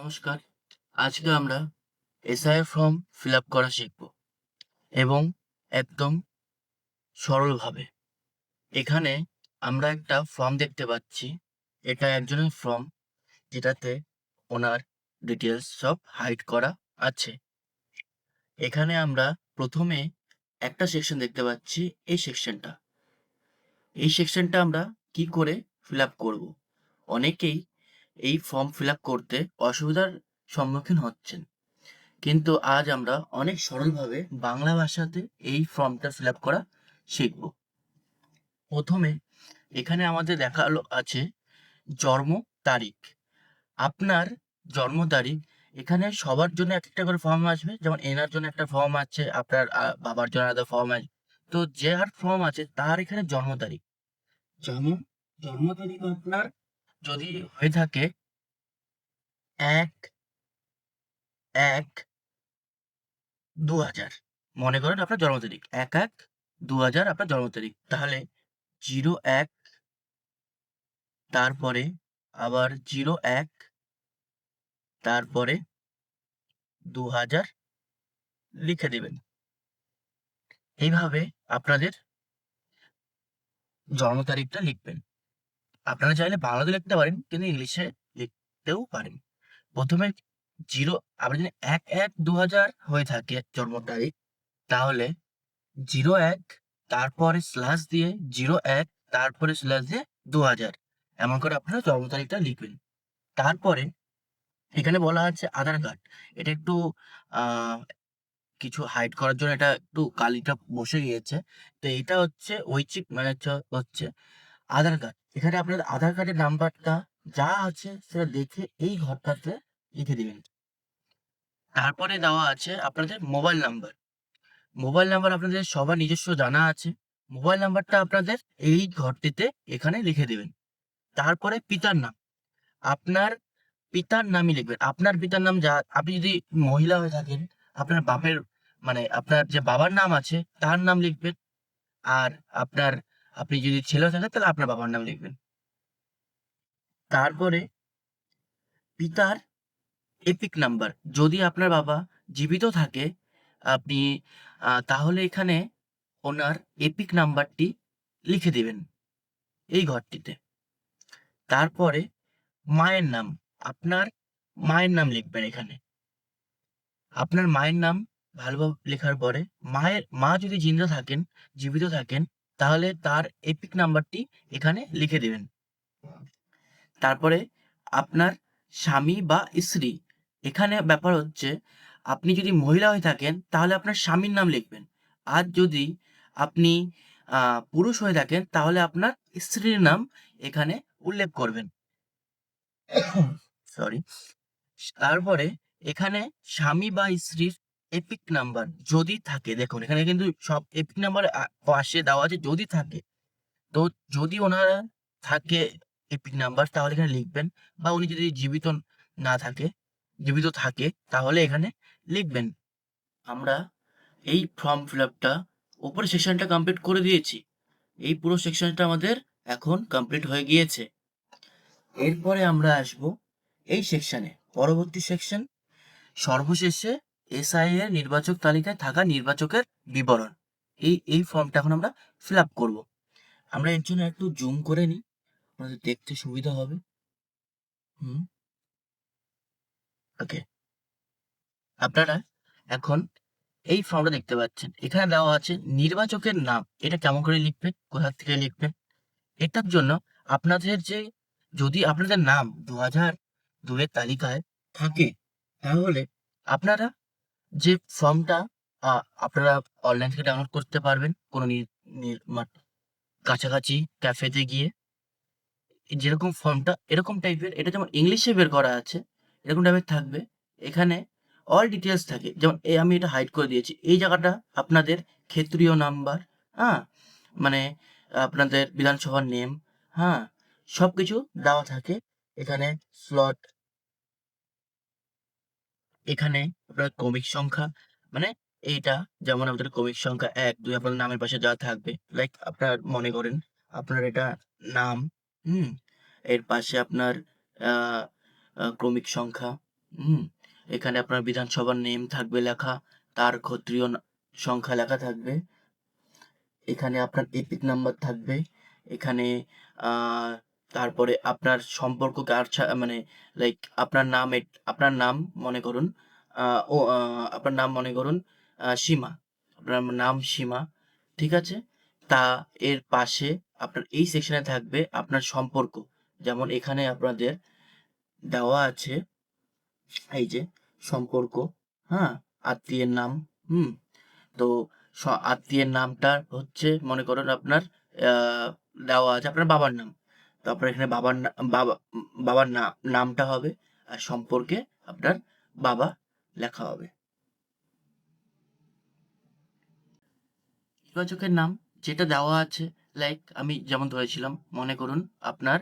নমস্কার। আজকে আমরা এসআইআর ফর্ম ফিল আপ করা শিখব এবং একদম সরলভাবে। এখানে আমরা একটা ফর্ম দেখতে পাচ্ছি। এটা একজনের ফর্ম যেটাতে ওনার ডিটেলস সব হাইড করা আছে। এখানে আমরা প্রথমে একটা সেকশন দেখতে পাচ্ছি, এই সেকশনটা এই সেকশনটা আমরা কি করে ফিল আপ করব? অনেকেই এই ফর্ম ফিল করতে অসুবিধার সম্মুখীন হচ্ছেন। কিন্তু আজ আমরা অনেক সরলভাবে বাংলা ভাষাতে এই ফর্মটা ফিল করা শিখব। প্রথমে এখানে আমাদের দেখাল আছে জন্ম তারিখ। আপনার জন্ম তারিখ, এখানে সবার জন্য এক একটা করে ফর্ম আসবে। যেমন এনার জন্য একটা ফর্ম আছে, আপনার বাবার জন্য একটা ফর্ম আছে। তো যে আর ফর্ম আছে, তার এখানে জন্ম তারিখ। জন্ম জন্ম তারিখ আপনার যদি হয়ে থাকে এক এক দু হাজার মনে করেন আপনার জন্ম তারিখ। এক এক দু হাজার আপনার জন্ম তারিখ। তাহলে জিরো, এক, তারপরে আবার জিরো, এক, তারপরে দু হাজার লিখে দেবেন। এইভাবে আপনাদের জন্ম তারিখটা লিখবেন। আপনারা চাইলে বাংলাতে লিখতে পারেন, কিন্তু ইংলিশে লিখতেও পারেন। প্রথমে জিরো আপনার যদি এক এক দু হাজার হয়ে থাকে জন্ম তারিখ, তাহলে জিরো এক, তারপরে স্ল্যাশ দিয়ে জিরো এক, তারপরে স্ল্যাশ দিয়ে দু হাজার। এমন করে আপনারা জন্ম তারিখটা লিখবেন। তারপরে এখানে বলা আছে আধার কার্ড। এটা একটু কিছু হাইড করার জন্য এটা একটু কালিটা বসে গিয়েছে। তো এটা হচ্ছে ঐচ্ছিক মানে হচ্ছে আধার কার্ড এখানে আপনার আধার কার্ডের নাম্বারটা যা আছে সেটা দেখে এই ঘরটাতে লিখে দিবেন। তারপরে দেওয়া আছে আপনাদের মোবাইল নাম্বার মোবাইল নাম্বার আপনাদের সবার নিজস্ব জানা আছে। মোবাইল নাম্বারটা আপনাদের এই ঘরটিতে এখানে লিখে দেবেন। তারপরে পিতার নাম। আপনার পিতার নামই লিখবেন। আপনার পিতার নাম যা, আপনি যদি মহিলা হয়ে থাকেন, আপনার বাপের মানে আপনার যে বাবার নাম আছে, তার নাম লিখবেন। আর আপনার আপনি যদি ছেলে থাকেন, তাহলে আপনার বাবার নাম লিখবেন। তারপরে পিতার এপিক নাম্বার। যদি আপনার বাবা জীবিত থাকে, আপনি তাহলে এখানে ওনার এপিক নাম্বারটি লিখে দিবেন এই ঘরটিতে। তারপরে মায়ের নাম। আপনার মায়ের নাম লিখবেন এখানে। আপনার মায়ের নাম ভালোভাবে লেখার পরে মায়ের, মা যদি জিন্দা থাকেন, জীবিত থাকেন তাহলে তার এপিক নাম্বারটি এখানে লিখে দেবেন। তারপরে আপনার স্বামী বা স্ত্রী, এখানে ব্যাপার হচ্ছে আপনি যদি মহিলা হয়ে থাকেন, তাহলে আপনার স্বামীর নাম লিখবেন। আর যদি আপনি পুরুষ হয়ে থাকেন, তাহলে আপনার স্ত্রীর নাম এখানে উল্লেখ করবেন। সরি তারপরে এখানে স্বামী বা স্ত্রীর এপিক নাম্বার যদি থাকে, দেখুন, এখানে কিন্তু সব এপিক নাম্বার পাশে দেওয়া আছে যদি থাকে। তো যদি ওনারা থাকে এপিক নাম্বার তাহলে এখানে লিখবেন, বা উনি যদি জীবিত না থাকে, জীবিত থাকে, তাহলে এখানে লিখবেন, আমরা এই ফর্ম ফিল আপটা উপরের সেকশনটা কমপ্লিট করে দিয়েছি। এই পুরো সেকশনটা আমাদের এখন কমপ্লিট হয়ে গিয়েছে। এরপরে আমরা আসব এই সেকশনে পরবর্তী সেকশন সর্বশেষে এসআই এর নির্বাচক তালিকায় থাকা নির্বাচকের বিবরণ। এই এই ফর্মটা এখন আমরা ফিল আপ করব। আমরা এর জন্য একটু জুম করে নিই। আমাদের দেখতে সুবিধা হবে। হুম। ওকে আপনারা এখন এই ফর্মটা দেখতে পাচ্ছেন। এখানে দেওয়া আছে নির্বাচকের নাম। এটা কেমন করে লিখবেন? কোথা থেকে লিখবেন? এটার জন্য আপনাদের যে, যদি আপনাদের নাম দু হাজার দুয়ের তালিকায় থাকে, তাহলে আপনারা যে ফর্মটা আপনারা অনলাইন থেকে ডাউনলোড করতে পারবেন কোনো নি- নি- কাছাকাছি ক্যাফেতে গিয়ে। যেরকম ফর্মটা, এরকম টাইপের এটা যেমন ইংলিশে বের করা আছে, এরকম টাইপের থাকবে। এখানে অল ডিটেলস থাকে, যেমন এই আমি এটা হাইড করে দিয়েছি, এই জায়গাটা আপনাদের ক্ষেত্রীয় নাম্বার হ্যাঁ? মানে আপনাদের বিধানসভার নেম হ্যাঁ? সব কিছু দেওয়া থাকে, এখানে স্লট এখানে আপনার ক্রমিক সংখ্যা মানে এইটা, যেমন আপনাদের ক্রমিক সংখ্যা এক, দুই আপনার নামের পাশে যা থাকবে লাইক আপনার মনে করেন আপনার এটা নাম, হুম, এর পাশে আপনার ক্রমিক সংখ্যা, হুম, এখানে আপনার বিধানসভার নেম থাকবে লেখা, তার ক্ষত্রিয় সংখ্যা লেখা থাকবে, এখানে আপনার এপিক নাম্বার থাকবে, এখানে তারপরে আপনার সম্পর্ক কার মানে লাইক আপনার নাম আপনার নাম মনে করুন ও আপনার নাম মনে করুন সীমা। আপনার নাম সীমা, ঠিক আছে? তা এর পাশে আপনার এই সেকশনে থাকবে আপনার সম্পর্ক। যেমন এখানে আপনাদের দেওয়া আছে, এই যে সম্পর্ক হ্যাঁ? আত্মীয়ের নাম, হুম? তো আত্মীয়ের নামটা হচ্ছে মনে করুন আপনার দেওয়া আছে, আপনার বাবার নাম। তারপর এখানে বাবার বাবা, বাবার নাম নামটা হবে আর সম্পর্কে আপনার বাবা লেখা হবে। ইবাচকের নাম যেটা দেওয়া আছে লাইক আমি যেমন ধরেছিলাম, মনে করুন আপনার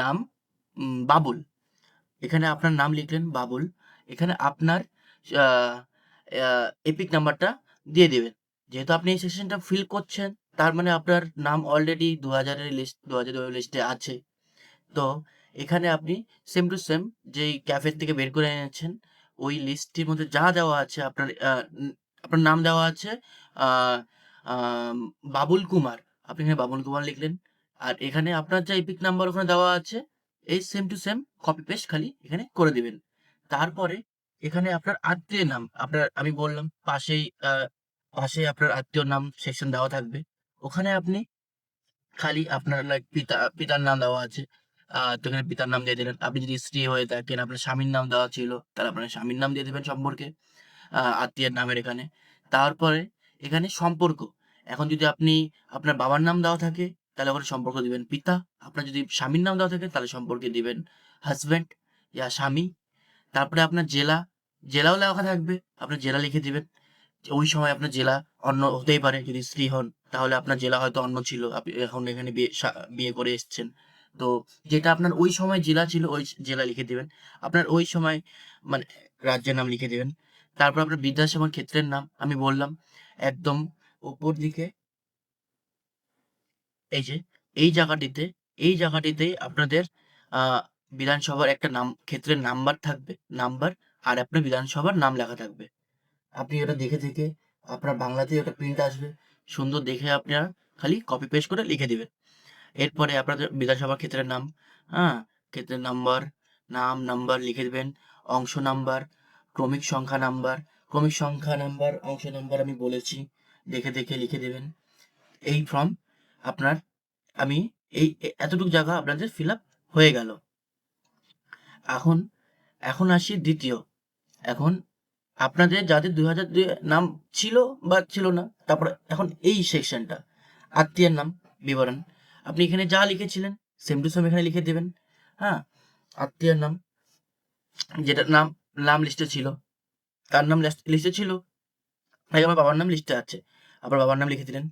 নাম বাবুল। এখানে আপনার নাম লিখলেন বাবুল। এখানে আপনার এপিক নাম্বারটা দিয়ে দেবেন। যেহেতু আপনি এই সেকশনটা ফিল করছেন তার মানে আপনার নাম অলরেডি দু হাজারের লিস্ট দু হাজারের লিস্টে আছে। তো এখানে আপনি সেম টু সেম যেই ক্যাফে থেকে বের করে এনেছেন, ওই লিস্টটির মধ্যে যা দেওয়া আছে আপনার আপনার নাম দেওয়া আছে বাবুল কুমার। আপনি এখানে বাবুল কুমার লিখলেন। আর এখানে আপনার যা ইপিক নাম্বার ওখানে দেওয়া আছে, এই same to same copy paste খালি এখানে করে দিবেন। তারপরে এখানে আপনার আত্মীয় নাম, আপনার, আমি বললাম, পাশেই পাশে আপনার আত্মীয় নাম সেকশন দেওয়া থাকবে। ওখানে আপনি খালি আপনার লাইক পিতা, পিতার নাম দেওয়া আছে। তো এখানে পিতার নাম দিয়ে দিলেন। আপনি যদি স্ত্রী হয়ে থাকেন, আপনার স্বামীর নাম দেওয়া ছিল, তাহলে আপনার স্বামীর নাম দিয়ে দেবেন সম্পর্কে আত্মীয়ের নামের এখানে। তারপরে এখানে সম্পর্ক। এখন যদি আপনি আপনার বাবার নাম দেওয়া থাকে, তাহলে ওখানে সম্পর্ক দিবেন পিতা। আপনার যদি স্বামীর নাম দেওয়া থাকে, তাহলে সম্পর্কে দিবেন হাজব্যান্ড ইয়া স্বামী। তারপরে আপনার জেলা, জেলাও লেখা থাকবে। আপনার জেলা লিখে দিবেন। ওই সময় আপনার জেলা অন্য হতেই পারে যদি স্ত্রী হন, তাহলে আপনার জেলা হয়তো অন্য ছিল। আপনি এখন এখানে বিয়ে বিয়ে করে এসছেন। তো যেটা আপনার ওই সময় জেলা ছিল, ওই জেলা লিখে দিবেন। আপনার ওই সময় মানে রাজ্যের নাম লিখে দিবেন। তারপর আপনার বিদ্যাসেবার ক্ষেত্রের নাম, আমি বললাম, একদম উপর দিকে। এই যে, এই জায়গাটিতে এই জায়গাটিতে আপনাদের বিধানসভার একটা নাম, ক্ষেত্রের নাম্বার থাকবে। নাম্বার, আর আপনার বিধানসভার নাম লেখা থাকবে। আপনি এটা দেখে দেখে আপনার বাংলাতে একটা প্রিন্ট আসবে। সুন্দর দেখে আপনারা খালি কপি পেস্ট করে লিখে দিবেন। এরপরে আপনাদের বিধানসভা ক্ষেত্রের নাম হ্যাঁ? ক্ষেত্রের নাম্বার নাম নাম্বার লিখে দিবেন, অংশ নাম্বার ক্রমিক সংখ্যা নাম্বার ক্রমিক সংখ্যা নাম্বার অংশ নাম্বার আমি বলেছি, দেখে দেখে লিখে দেবেন। এই ফর্ম আপনার, আমি এই, এতটুকু জায়গা আপনাদের ফিল আপ হয়ে গেল। এখন এখন আসি দ্বিতীয়, এখন আপনাদের যাদের দুই হাজার দুই নাম ছিল বা ছিল না, তারপরে এখন এই সেকশনটা আত্মীয়ের নাম, বিবরণ। আপনি এখানে যা লিখেছিলেন সেম টু সেম এখানে লিখে দেবেন। হ্যাঁ আত্মীয়ের নাম, যেটা নাম নাম লিস্টে ছিল, তার নাম লিস্টে ছিল। তাই আমার বাবার নাম লিস্টে আছে। আবার বাবার নাম লিখে দিলেন,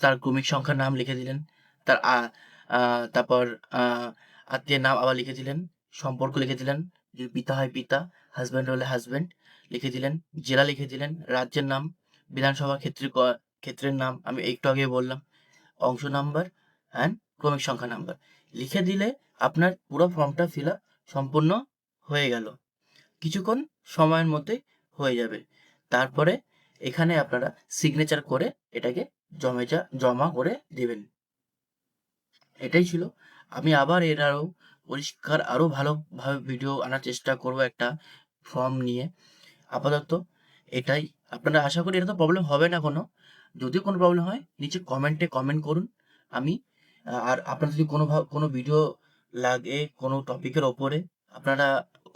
তার ক্রমিক সংখ্যার নাম লিখে দিলেন, তার তারপর আত্মীয়ের নাম আবার লিখে দিলেন, সম্পর্ক লিখে দিলেন। যদি পিতা হয় পিতা হাজব্যান্ড হলে হাজব্যান্ড লিখে দিলেন, জেলা লিখে দিলেন, রাজ্যের নাম, বিধানসভা ক্ষেত্রে ক্ষেত্রের নাম, আমি একটু আগে বললাম, অংশ নাম্বার অ্যান্ড ক্রমিক সংখ্যা নাম্বার। লিখে দিলে আপনার পুরো ফর্মটা ফিল সম্পূর্ণ হয়ে গেল। কিছুক্ষণ সময়ের মধ্যে হয়ে যাবে। তারপরে এখানে আপনারা সিগনেচার করে এটাকে জমেজা জমা করে দেবেন। এটাই ছিল। আমি আবার এর আরও পরিষ্কার, আরও ভালোভাবে ভিডিও আনার চেষ্টা করব একটা ফর্ম নিয়ে। আপাতত এটাই। আপনারা আশা করি এটা তো প্রবলেম হবে না কোনো। যদি কোনো প্রবলেম হয়, নিচে কমেন্টে কমেন্ট করুন। আমি আর আপনার যদি কোনো কোনো ভিডিও লাগে কোনো টপিকের ওপরে, আপনারা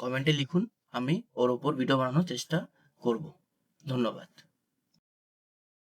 কমেন্টে লিখুন। আমি ওর ওপর ভিডিও বানানোর চেষ্টা করব। ধন্যবাদ।